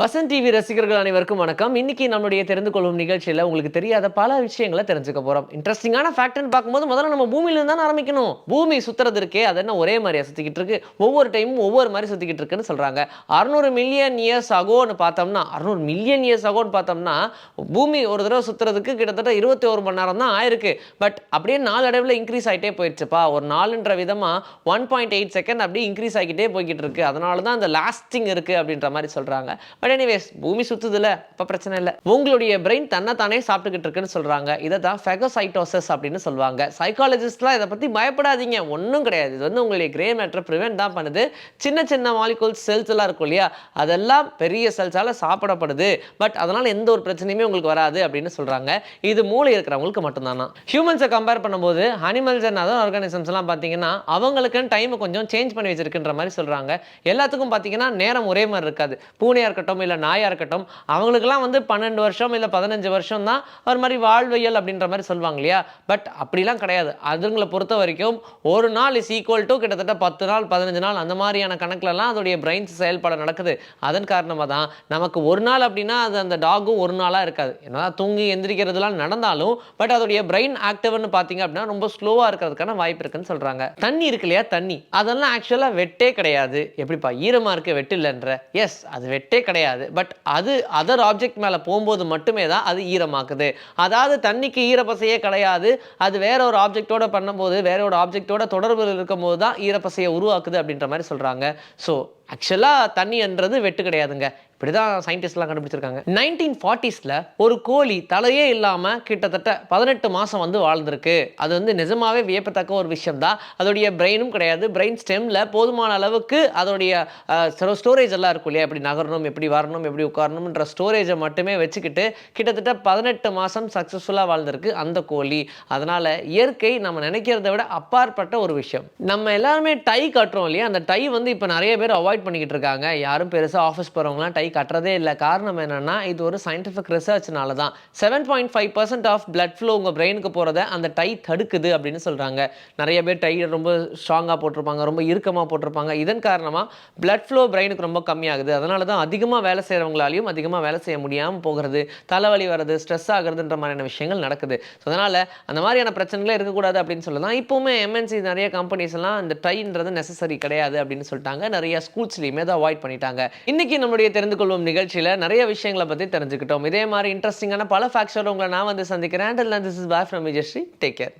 Vasanth TV ரசிகர்கள் அனைவருக்கும் வணக்கம். இன்னைக்கு நம்மளுடைய தெரிந்து கொள்ளும் நிகழ்ச்சியில் உங்களுக்கு தெரியாத பல விஷயங்களை தெரிஞ்சுக்க போறோம். இன்ட்ரெஸ்டிங்கான ஃபேக்ட்னு பார்க்கும்போது முதல்ல நம்ம பூமியில தான் ஆரம்பிக்கணும். பூமி சுத்துறது இருக்கே அது என்ன ஒரே மாதிரியா சுத்திக்கிட்டு இருக்கு. ஒவ்வொரு டைமும் ஒவ்வொரு மாதிரி சுத்திக்கிட்டு இருக்குன்னு சொல்றாங்க. அறுநூறு மில்லியன் இயர்ஸ் ஆகோன்னு பார்த்தோம்னா அறுநூறு மில்லியன் இயர்ஸ் ஆகோன்னு பார்த்தோம்னா பூமி ஒரு தடவை சுத்துறதுக்கு கிட்டத்தட்ட இருபத்தி ஒரு மணி நேரம் தான் ஆயிருக்கு. பட் அப்படியே நாளடைவில் இன்க்ரீஸ் ஆகிட்டே போயிடுச்சுப்பா. ஒரு நாலுன்ற விதமா ஒன் பாயிண்ட் எயிட் செகண்ட் அப்படியே இன்க்ரீஸ் ஆகிட்டே போய்கிட்டு இருக்கு. அதனால தான் அந்த லாஸ்டிங் இருக்கு அப்படின்ற மாதிரி சொல்றாங்க. பட் எனிவேஸ் பூமி சுத்துதுல அப்ப பிரச்சனை இல்லை. உங்களுடைய பிரெயின் தன்னைத்தானே சாப்பிட்டுக்கிட்டு இருக்குன்னு சொல்றாங்க. இதை தான் ஃபெகோசைட்டோசஸ் அப்படின்னு சொல்லுவாங்க. சைக்காலஜிஸ்ட்லாம் இதை பத்தி பயப்படாதீங்க. ஒன்றும் கிடையாது. இது வந்து உங்களுடைய கிரே மேட்டரை ப்ரிவென்ட் தான் பண்ணுது. சின்ன சின்ன மாலிகூல்ஸ் செல்ஸ் எல்லாம் இருக்கும் இல்லையா? அதெல்லாம் பெரிய செல்ஸால சாப்பிடப்படுது. பட் அதனால எந்த ஒரு பிரச்சனையுமே உங்களுக்கு வராது அப்படின்னு சொல்றாங்க. இது மூளை இருக்கிறவங்களுக்கு மட்டும்தானா? ஹியூமன்ஸை கம்பேர் பண்ணும்போது அனிமல்ஸ் அண்ட் அதர் ஆர்கானிசம்ஸ் எல்லாம் பார்த்தீங்கன்னா அவங்களுக்குன்னு டைமை கொஞ்சம் சேஞ்ச் பண்ணி வச்சிருக்குன்ற மாதிரி சொல்றாங்க. எல்லாத்துக்கும் பார்த்தீங்கன்னா நேரம் ஒரே மாதிரி இருக்காது. பூனையாக இருக்கட்டும் இல்லை நாயா இருக்கட்டும் அவங்களுக்குலாம் வந்து பன்னெண்டு வருஷம் இல்லை பதினஞ்சு வருஷம் தான் ஒரு மாதிரி வாழ்வியல் அப்படின்ற மாதிரி சொல்லுவாங்க இல்லையா? பட் அப்படிலாம் கிடையாது. அதுங்களை பொறுத்த வரைக்கும் ஒரு நாள் இஸ் ஈக்குவல் டு கிட்டத்தட்ட பத்து நாள் பதினஞ்சு நாள் அந்த மாதிரியான கணக்கிலலாம் அதோடைய பிரெயின்ஸ் செயல்பட நடக்குது. அதன் காரணமாக தான் நமக்கு ஒரு நாள் அப்படின்னா அது அந்த டாகும் ஒரு நாளாக இருக்காது. என்ன தூங்கி எந்திரிக்கிறதுலாம் நடந்தாலும் பட் அதோடைய பிரெயின் ஆக்டிவ்னு பார்த்தீங்க அப்படின்னா ரொம்ப ஸ்லோவாக இருக்கிறதுக்கான வாய்ப்பு இருக்குன்னு சொல்கிறாங்க தண்ணி இருக்கு இல்லையா? தண்ணி. அதெல்லாம் ஆக்சுவலாக வெட்டே கிடையாது. எப்படிப்பா? ஈரமாக இருக்க வெட்டு இல்லைன்ற. எஸ் அது வெட்டே கிடையாது. பட் அது அதர் ஆப்ஜெக்ட் மேலே போகும்போது மட்டுமே தான் அது ஈரமாக்குது. அதாவது தண்ணிக்கு ஈரப்பசையே கிடையாது. அது வேற ஒரு ஆப்ஜெக்டோட பண்ணும்போது வேற ஒரு ஆப்ஜெக்டோட தொடர்பில் இருக்கும்போது தான் ஈரப்பசையை உருவாக்குது அப்படின்ற மாதிரி சொல்கிறாங்க ஸோ ஆக்சுவலாக தண்ணின்றது வெட்டு கிடையாதுங்க. இப்படி தான் சயின்டிஸ்ட்லாம் கண்டுபிடிச்சிருக்காங்க. நைன்டீன் ஃபார்ட்டிஸில் ஒரு கோழி தலையே இல்லாமல் கிட்டத்தட்ட பதினெட்டு மாதம் வந்து வாழ்ந்திருக்கு. அது வந்து நிஜமாவே வியப்பத்தக்க ஒரு விஷயம் தான் அதோடைய பிரெயினும் கிடையாது. பிரெயின் ஸ்டெம்மில் போதுமான அளவுக்கு அதோடைய ஸ்டோரேஜ் எல்லாம் இருக்கும் இல்லையா? எப்படி நகரணும் எப்படி வரணும் எப்படி உட்காரணும்ன்ற ஸ்டோரேஜை மட்டுமே வச்சுக்கிட்டு கிட்டத்தட்ட பதினெட்டு மாதம் சக்ஸஸ்ஃபுல்லாக வாழ்ந்திருக்கு அந்த கோழி. அதனால் இயற்கை நம்ம நினைக்கிறத விட அப்பாற்பட்ட ஒரு விஷயம். நம்ம எல்லாருமே டை கட்டுறோம் இல்லையா? அந்த டை வந்து இப்போ நிறைய பேர் அவாய்ட் பண்ணிக்கிட்டு இருக்காங்க. யாரும் பெருசாக ஆஃபீஸ் போகிறவங்களாம் டை கட்டுறதே இல்லை. காரணம் என்னென்னா இது ஒரு சயின்டிஃபிக் ரிசர்ச்னால தான். Seven point five percent of blood flow உங்கள் பிரெயினுக்கு போகிறத அந்த டை தடுக்குது அப்படின்னு சொல்கிறாங்க நிறைய பேர் டை ரொம்ப ஸ்ட்ராங்காக போட்டிருப்பாங்க ரொம்ப இறுக்கமாக போட்டிருப்பாங்க. இதன் காரணமாக பிளட் ஃப்ளோ பிரெயினுக்கு ரொம்ப கம்மியாகுது. அதனால தான் அதிகமாக வேலை செய்கிறவங்களாலையும் அதிகமாக வேலை செய்ய முடியாமல் போகிறது தலைவலி வர்றது ஸ்ட்ரெஸ் ஆகுறதுன்ற மாதிரியான விஷயங்கள் நடக்குது. ஸோ அதனால் அந்த மாதிரியான பிரச்சனைகளே இருக்கக்கூடாது அப்படின்னு சொல்லலாம் இப்போவுமே எம்என்சி நிறைய கம்பெனிஸ் எல்லாம் அந்த டைன்றது நெசசரி கிடையாது அப்படின்னு சொல்லிட்டாங்க. நிறைய ஸ்கூல் ஸ்கூல்ஸ்லையுமே அதை அவாய்ட் பண்ணிட்டாங்க. இன்னைக்கு நம்மளுடைய தெரிந்து கொள்வோம் நிகழ்ச்சியில் நிறைய விஷயங்களை பற்றி தெரிஞ்சுக்கிட்டோம். இதே மாதிரி இன்ட்ரெஸ்டிங்கான பல ஃபேக்ஷர் உங்களை நான் வந்து சந்திக்கிறேன். And this is Bhai from Vijayasri take care